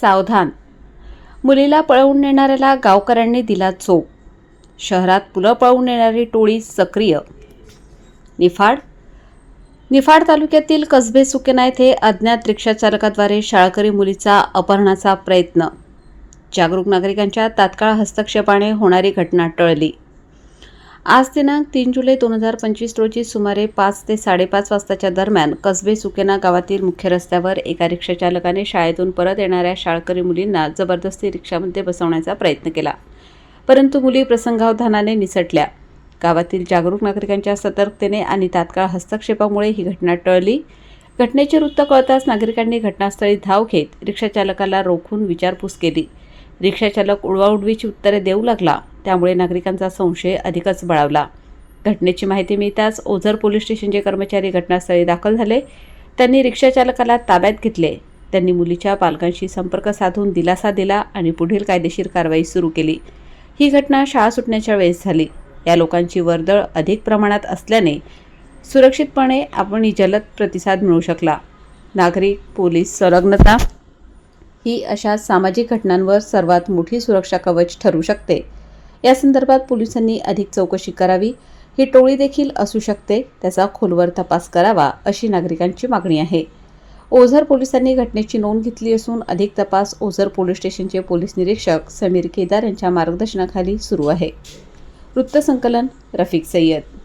सावधान. मुलीला पळवून नेणाऱ्याला गावकऱ्यांनी दिला चोप. शहरात पुलं पळवून नेणारी टोळी सक्रिय. निफाड? निफाड तालुक्यातील कसबे सुकेना येथे अज्ञात रिक्षाचालकाद्वारे शाळकरी मुलीचा अपहरणाचा प्रयत्न. जागरूक नागरिकांच्या तात्काळ हस्तक्षेपाने होणारी घटना टळली. आज दिनांक तीन जुलै दोन हजार पंचवीस रोजी सुमारे पाच ते साडेपाच वाजताच्या दरम्यान कसबे सुकेना गावातील मुख्य रस्त्यावर एका रिक्षाचालकाने शाळेतून परत येणाऱ्या शाळकरी मुलींना जबरदस्ती रिक्षामध्ये बसवण्याचा प्रयत्न केला. परंतु मुली प्रसंगावधानाने निसटल्या. गावातील जागरूक नागरिकांच्या सतर्कतेने आणि तात्काळ हस्तक्षेपामुळे ही घटना टळली. घटनेचे वृत्त कळताच नागरिकांनी घटनास्थळी धाव घेत रिक्षाचालकाला रोखून विचारपूस केली. रिक्षाचालक उडवाउडवीची उत्तरे देऊ लागला. त्यामुळे नागरिकांचा संशय अधिकच बळावला. घटनेची माहिती मिळताच ओझर पोलीस स्टेशनचे कर्मचारी घटनास्थळी दाखल झाले. त्यांनी रिक्षाचालकाला ताब्यात घेतले. त्यांनी मुलीच्या पालकांशी संपर्क साधून दिलासा दिला आणि पुढील कायदेशीर कारवाई सुरू केली. ही घटना शाळा सुटण्याच्या वेळेस झाली. या लोकांची वर्दळ अधिक प्रमाणात असल्याने सुरक्षितपणे आपण जलद प्रतिसाद मिळू शकला. नागरिक पोलीस संलग्नता ही अशा सामाजिक घटनांवर सर्वात मोठी सुरक्षा कवच ठरू शकते. या संदर्भात पोलिसांनी अधिक चौकशी करावी. ही टोळी देखील असू शकते त्याचा खोलवर तपास करावा अशी नागरिकांची मागणी आहे. ओझर पोलिसांनी घटनेची नोंद घेतली असून अधिक तपास ओझर पोलीस स्टेशनचे पोलीस निरीक्षक समीर केदार यांच्या मार्गदर्शनाखाली सुरू आहे. वृत्तसंकलन रफिक सय्यद